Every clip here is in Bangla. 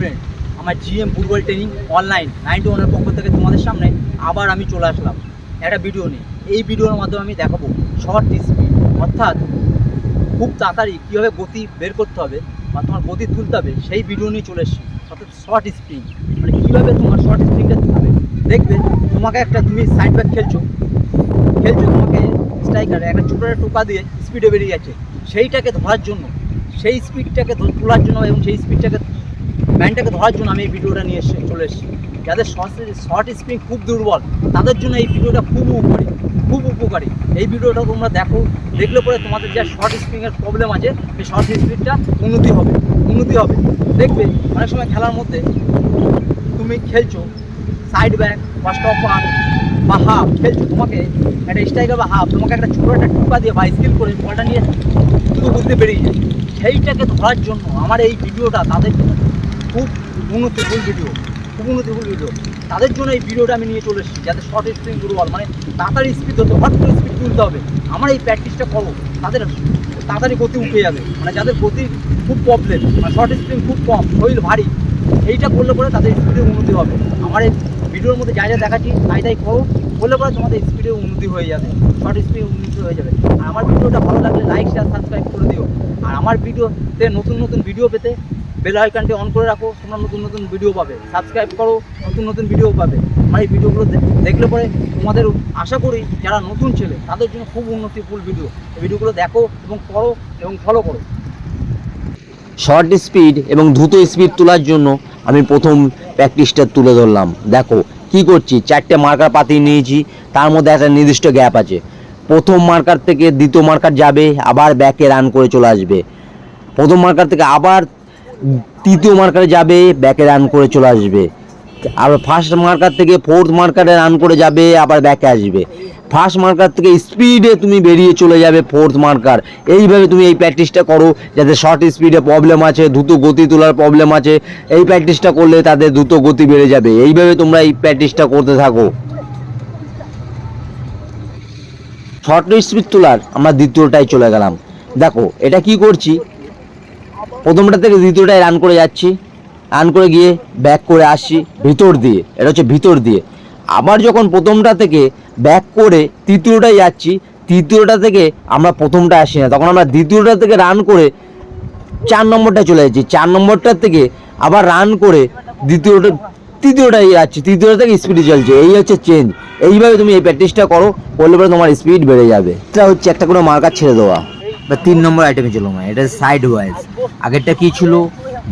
স্টুডেন্ট আমার GM football training online ninety ওয়ানের পক্ষ থেকে তোমাদের সামনে আবার আমি চলে আসলাম। একটা ভিডিও নিয়ে। এই ভিডিওর মাধ্যমে আমি দেখাবো শর্ট স্পিড অর্থাৎ খুব তাড়াতাড়ি কীভাবে গতি বের করতে হবে বা তোমার গতি তুলতে হবে, সেই ভিডিও নিয়ে চলে এসেছি। অর্থাৎ শর্ট স্প্রিং মানে কীভাবে তোমার শর্ট স্প্রিংটা হবে। দেখবে, তোমাকে একটা তুমি সাইড ব্যাক খেলছো। খেলছো তোমাকে স্ট্রাইকার একটা ছোটো একটা টোকা দিয়ে স্পিডে বেরিয়ে যাচ্ছে সেইটাকে ধরার জন্য, সেই স্পিডটাকে তোলার জন্য এবং সেই স্পিডটাকে ব্যান্ডটাকে ধরার জন্য আমি এই ভিডিওটা নিয়ে এসে চলে এসেছি। যাদের শর্ট শর্ট স্প্রিং খুব দুর্বল, তাদের জন্য এই ভিডিওটা খুব উপকারী খুব উপকারী। এই ভিডিওটা তোমরা দেখো, দেখলে পরে তোমাদের যা শর্ট স্প্রিংয়ের প্রবলেম আছে সেই শর্ট স্প্রিংটা উন্নতি হবে উন্নতি হবে। দেখবে, অনেক সময় খেলার মধ্যে তুমি খেলছো সাইড ব্যাক বা স্টপার বা হাফ খেলছো, তোমাকে একটা স্ট্রাইকার বা হাফ তোমাকে একটা ছোটো একটা টুকা দিয়ে বা স্কিল করে বলটা নিয়ে দুটো বুঝতে বেরিয়ে যায় সেইটাকে ধরার জন্য আমার এই ভিডিওটা তাদের জন্য খুব উন্নতিফুল ভিডিও খুব উন্নতিফুল ভিডিও তাদের জন্য এই ভিডিওটা আমি নিয়ে চলে এসেছি, যাতে শর্ট স্প্রিং দুর্বল মানে তাড়াতাড়ি স্পিড হতে হট করে স্পিড তুলতে হবে। আমার এই প্র্যাকটিসটা করো, তাদের তাড়াতাড়ি গতি উঠে যাবে। মানে যাদের গতি খুব প্রবলেম মানে শর্ট স্প্রিং খুব কম, শরীর ভারী, এইটা করলে পরে তাদের স্পিডের উন্নতি হবে। আমার এই ভিডিওর মধ্যে যা যা দেখাচ্ছি, তাই তাই করো, করলে পরে তোমাদের স্পিডের উন্নতি হয়ে যাবে শর্ট স্পিড উন্নতি হয়ে যাবে। আর আমার ভিডিওটা ভালো লাগলে লাইক শেয়ার সাবস্ক্রাইব করে দিও। আর আমার ভিডিওতে নতুন নতুন ভিডিও পেতে বেল আইকনটি অন করে রাখো, তোমরা নতুন নতুন ভিডিও পাবে। সাবস্ক্রাইব করো, নতুন নতুন ভিডিও পাবে। আমার এই ভিডিওগুলো দেখলে পরে তোমাদের আশা করি যারা নতুন ছেলে, তাদের জন্য খুব উন্নতিফুল ভিডিও এই ভিডিওগুলো দেখো এবং করো এবং ফলো করো। শর্ট স্পিড এবং দ্রুত স্পিড তোলার জন্য আমি প্রথম প্র্যাকটিসটা তুলে ধরলাম। দেখো, কি করছি? চারটে মার্কার পাতি নিয়েছি, তার মধ্যে একটা নির্দিষ্ট গ্যাপ আছে। প্রথম মার্কার থেকে দ্বিতীয় মার্কার যাবে, আবার ব্যাকে রান করে চলে আসবে। প্রথম মার্কার থেকে আবার তৃতীয় মার্কারে যাবে ব্যাকে রান করে চলে আসবে। আবার ফার্স্ট মার্কার থেকে ফোর্থ মার্কারে রান করে যাবে, আবার ব্যাকে আসবে। ফার্স্ট মার্কার থেকে স্পিডে তুমি বেরিয়ে চলে যাবে ফোর্থ মার্কার এইভাবে তুমি এই প্র্যাকটিসটা করো, যাতে শর্ট স্পিডে প্রবলেম আছে, দ্রুত গতি তোলার প্রবলেম আছে। এই প্র্যাকটিসটা করলে তাদের দ্রুত গতি বেড়ে যাবে। এইভাবে তোমরা এই প্র্যাকটিসটা করতে থাকো। শর্ট স্পিড তোলার আমরা দ্বিতীয়টায় চলে গেলাম। দেখো, এটা কি করছি? প্রথমটা থেকে দ্বিতীয়টায় রান করে যাচ্ছি। রান করে গিয়ে ব্যাক করে আসছি, ভিতর দিয়ে। এটা হচ্ছে ভিতর দিয়ে। আবার যখন প্রথমটা থেকে ব্যাক করে তৃতীয়টায় যাচ্ছি, তৃতীয়টা থেকে আমরা প্রথমটা আসি না। তখন আমরা দ্বিতীয়টা থেকে রান করে চার নম্বরটা চলে যাচ্ছি। চার নম্বরটার থেকে আবার রান করে দ্বিতীয়টা তৃতীয়টায় যাচ্ছি তৃতীয়টা থেকে স্পিডে চলছে, এই হচ্ছে চেঞ্জ এইভাবে তুমি এই প্র্যাকটিসটা করো, করলে পরে তোমার স্পিড বেড়ে যাবে। এটা হচ্ছে একটা করে মার্কার ছেড়ে দেওয়া। বা তিন নম্বর আইটেমে চলো না এটা সাইড ওয়াইজ আগেরটা কী ছিল?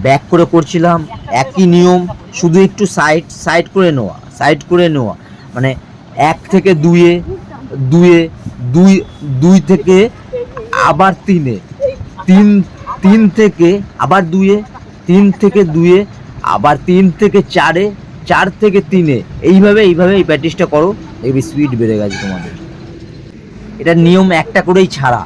ব্যাক করে করছিলাম, একই নিয়ম, শুধু একটু সাইড সাইড করে নেওয়া সাইড করে নেওয়া। মানে এক থেকে দুয়ে দুয়ে দুই দুই থেকে আবার তিনে, তিন তিন থেকে আবার দুয়ে তিন থেকে দুয়ে আবার তিন থেকে চারে, চার থেকে তিনে, এইভাবে এইভাবে এই প্র্যাকটিসটা করো, দেখবি স্পিড বেড়ে গেছে তোমাদের। এটা নিয়ম একটা করেই ছাড়া।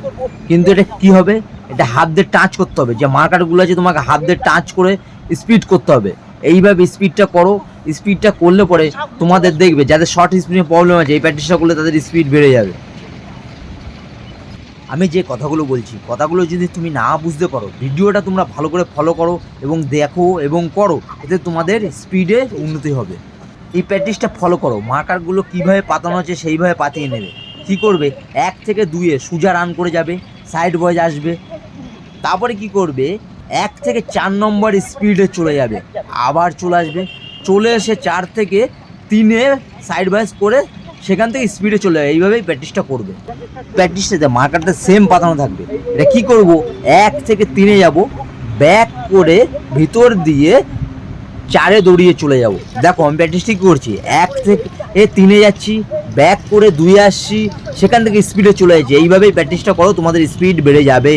কিন্তু এটা কি হবে? এটা হাত দিয়ে টাচ করতে হবে। যে মার্কারগুলো আছে, তোমাকে হাত দিয়ে টাচ করে স্পিড করতে হবে। এইভাবে স্পিডটা করো। স্পিডটা করলে পরে তোমাদের দেখবে, যাদের শর্ট স্পিডে প্রবলেম আছে, এই প্র্যাকটিসটা করলে তাদের স্পিড বেড়ে যাবে। আমি যে কথাগুলো বলছি, কথাগুলো যদি তুমি না বুঝতে পারো, ভিডিওটা তোমরা ভালো করে ফলো করো এবং দেখো এবং করো, এতে তোমাদের স্পিডে উন্নতি হবে। এই প্র্যাকটিসটা ফলো করো মার্কারগুলো কীভাবে পাতানো আছে সেইভাবে পাতিয়ে নেবে। কী করবে? এক থেকে দুয়ে সুজা রান করে যাবে সাইড বয়েজ আসবে। তারপরে কি করবে? এক থেকে চার নম্বর স্পিডে চলে যাবে, আবার চলে আসবে। চলে এসে চার থেকে তিনে সাইড বয়েজ করে সেখান থেকে স্পিডে চলে যাবে এইভাবেই প্র্যাকটিসটা করবে। প্র্যাকটিসটাতে মার্কারটা সেম পাতানো থাকবে। এটা কী করব? এক থেকে তিনে যাব ব্যাক করে ভিতর দিয়ে চারে দৌড়িয়ে চলে যাব। দেখো, আমি প্র্যাকটিসটা করছি। এক থেকে এ তিনে যাচ্ছি ব্যাক করে দুই আসছি, সেখান থেকে স্পিডে চলে যাচ্ছি। এইভাবেই প্র্যাকটিসটা করো, তোমাদের স্পিড বেড়ে যাবে।